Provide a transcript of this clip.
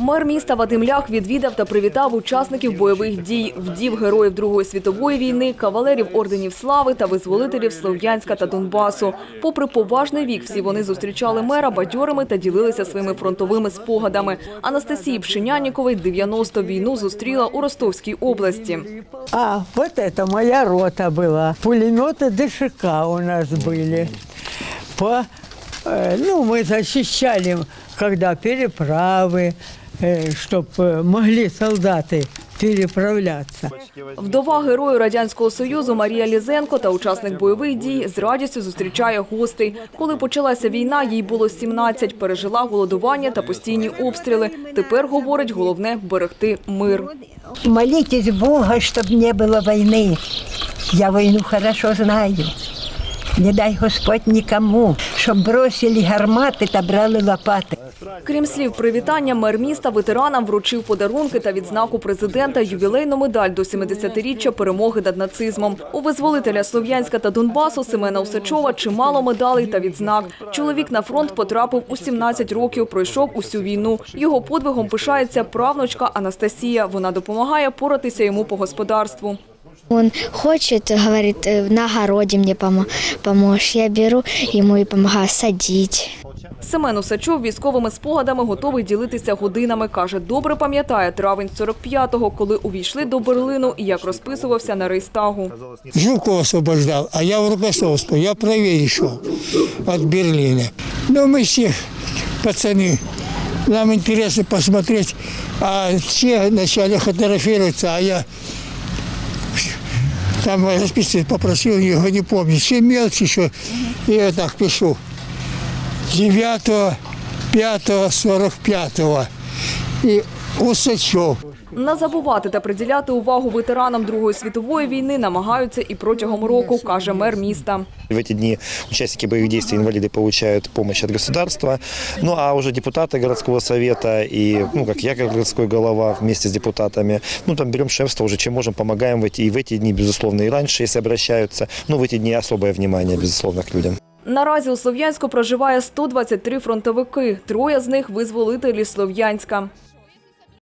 Мер міста Вадим Лях відвідав та привітав учасників бойових дій, вдів героїв Другої світової війни, кавалерів орденів слави та визволителів Слов'янська та Донбасу. Попри поважний вік, всі вони зустрічали мера бадьорими та ділилися своїми фронтовими спогадами. Анастасії Пшенянікової 90 війну зустріла у Ростовській області. А, вот это моя рота была. Пулеметы ДШК у нас были. По, э, ну, мы защищали, когда переправы, чтобы могли солдаты переправляться. Вдова герою радянського союзу Марія Лізенко та учасник бойових дій з радістю зустрічає гостей. Коли почалася війна, їй було 17, пережила голодування та постійні обстріли. Тепер говорить головне берегти мир. Молитесь Бога, чтобы не было войны. Я войну хорошо знаю. Не дай Господь никому, щоб бросили гармати та брали лопати. Крім слів привітання, мер міста ветеранам вручив подарунки та відзнаку президента ювілейну медаль до 70-річчя перемоги над нацизмом. У визволителя Слов'янська та Донбасу Семена Усачова чимало медалей та відзнак. Чоловік на фронт потрапив у 17 років, пройшов усю війну. Його подвигом пишається правнучка Анастасія. Вона допомагає поратися йому по господарству. Он хочет, говорит, «Э, на огороде мне помо- поможешь. Я беру ему и помогаю садить. Семен Усачов військовими спогадами готовий ділитися годинами. Каже, добре пам'ятає травень 45-го, коли увійшли до Берлину і як розписувався на рейстагу. Жуков освобождал, а я в Рокоссовскую. Я правее шел от Берлина. Но мы все пацаны, нам интересно посмотреть, а все начали фотографироваться, а я там расписывать попросил, его не помню. Все мелочи еще, и я так пишу. 9 5 45 и Усачев. Не забувати та приділяти увагу ветеранам Другої світової війни намагаються і протягом року, каже мер міста. В эти дни участники боевых действий, инвалиды получают помощь от государства. Ну а уже депутаты городского совета и, ну как я, как городской голова, вместе с депутатами, ну там берем шефство уже, чем можем, помогаем в эти, и в эти дни, безусловно, и раньше, если обращаются. Ну в эти дни особое внимание, безусловно, к людям. Наразі у Слов'янську проживає 123 фронтовики. Троє з них – визволителі Слов'янська.